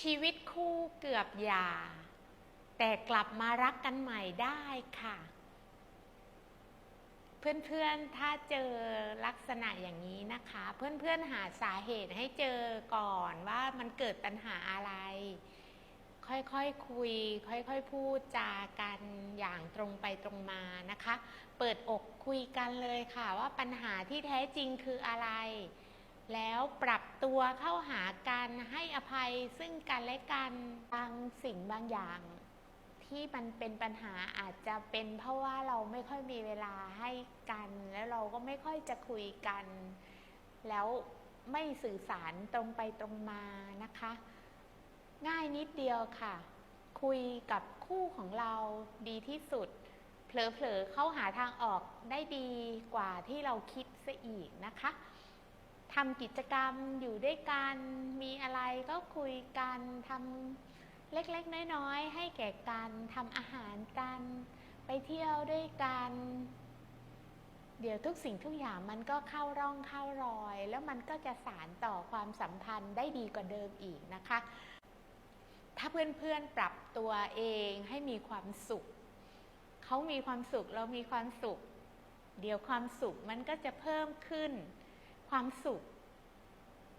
ชีวิตคู่เกือบหย่า แต่กลับมารักกันใหม่ได้ค่ะ เพื่อนๆถ้าเจอลักษณะอย่างนี้นะคะ เพื่อนๆหาสาเหตุให้เจอก่อนว่ามันเกิดปัญหาอะไร ค่อยๆคคุย ค่อยๆพูดจากันอย่างตรงไปตรงมานะคะ เปิดอกคุยกันเลยค่ะว่าปัญหาที่แท้จริงคืออะไร แล้วปรับตัวเข้าหากันให้อภัยซึ่งกันและกันบางสิ่งบางอย่าง ที่มันเป็นปัญหาอาจจะเป็นเพราะว่าเราไม่ค่อยมีเวลาให้กัน แล้วเราก็ไม่ค่อยจะคุยกัน แล้วไม่สื่อสารตรงไปตรงมานะคะ ง่ายนิดเดียวค่ะ คุยกับคู่ของเราดีที่สุด เผลอๆเข้าหาทางออกได้ดีกว่าที่เราคิดซะอีกนะคะ ทำกิจกรรมอยู่ด้วยกัน มีอะไรก็คุยกันทำเล็กๆ น้อยๆ ให้แก่กันทำอาหารกัน ไปเที่ยวด้วยกัน เดี๋ยวทุกสิ่งทุกอย่างมันก็เข้าร่องเข้ารอย แล้วมันก็จะสารต่อความสัมพันธ์ได้ดีกว่าเดิมอีกนะคะ ถ้าเพื่อนๆ ปรับตัวเองให้มีความสุข เขามีความสุขเรามีความสุข เดี๋ยวความสุขมันก็จะเพิ่มขึ้น ความสุข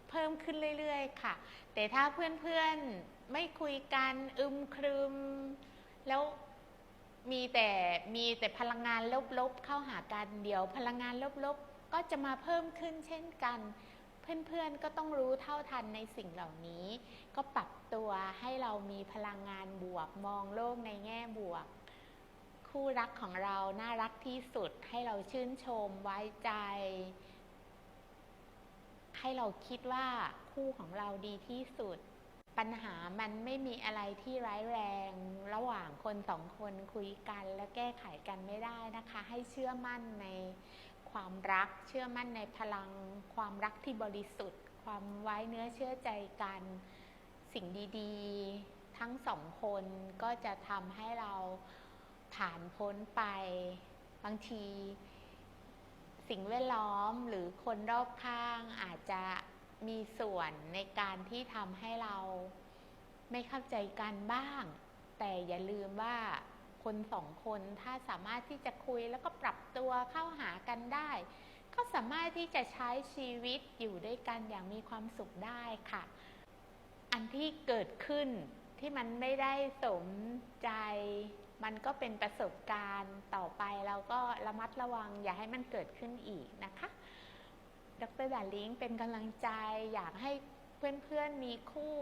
เพิ่มขึ้นเรื่อยๆ ค่ะ แต่ถ้าเพื่อนๆไม่คุยกันอึมครึม แล้วมีแต่มีแต่พลังงานลบๆเข้าหากันเดี๋ยว พลังงานลบๆก็จะมาเพิ่มขึ้นเช่นกัน เพื่อนๆก็ต้องรู้เท่าทันในสิ่งเหล่านี้ ก็ปรับตัวให้เรามีพลังงานบวกมองโลกในแง่บวก คู่รักของเราน่ารักที่สุดให้เราชื่นชมไว้ใจ ให้เราคิดว่าคู่ของเราดีที่สุด ปัญหามันไม่มีอะไรที่ร้ายแรง ระหว่างคนสองคนคุยกันและแก้ไขกันไม่ได้นะคะ ให้เชื่อมั่นในความรัก เชื่อมั่นในพลัง ความรักที่บริสุทธิ์ ความไว้เนื้อเชื่อใจกัน สิ่งดีๆ ทั้งสองคนก็จะทำให้เราผ่านพ้นไป บางที สิ่งแวดล้อมหรือคนรอบข้างอาจจะมีส่วนในการที่ทำให้เราไม่เข้าใจกันบ้าง แต่อย่าลืมว่าคนสองคนถ้าสามารถที่จะคุยแล้วก็ปรับตัวเข้าหากันได้ ก็สามารถที่จะใช้ชีวิตอยู่ด้วยกันอย่างมีความสุขได้ค่ะ อันที่เกิดขึ้นที่มันไม่ได้สมใจ มันก็เป็นประสบการณ์ต่อไปเราก็ระมัดระวังอย่าให้มันเกิดขึ้นอีกนะคะ ดรดาลิงเป็นกำลังใจอยากให้เพื่อนๆมีคู่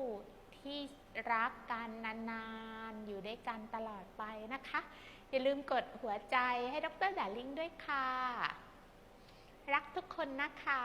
ที่รักกันนานๆ อยู่ด้วยกันตลอดไปนะคะ อย่าลืมกดหัวใจให้ดรดาลิงด้วยค่ะ รักทุกคนนะคะ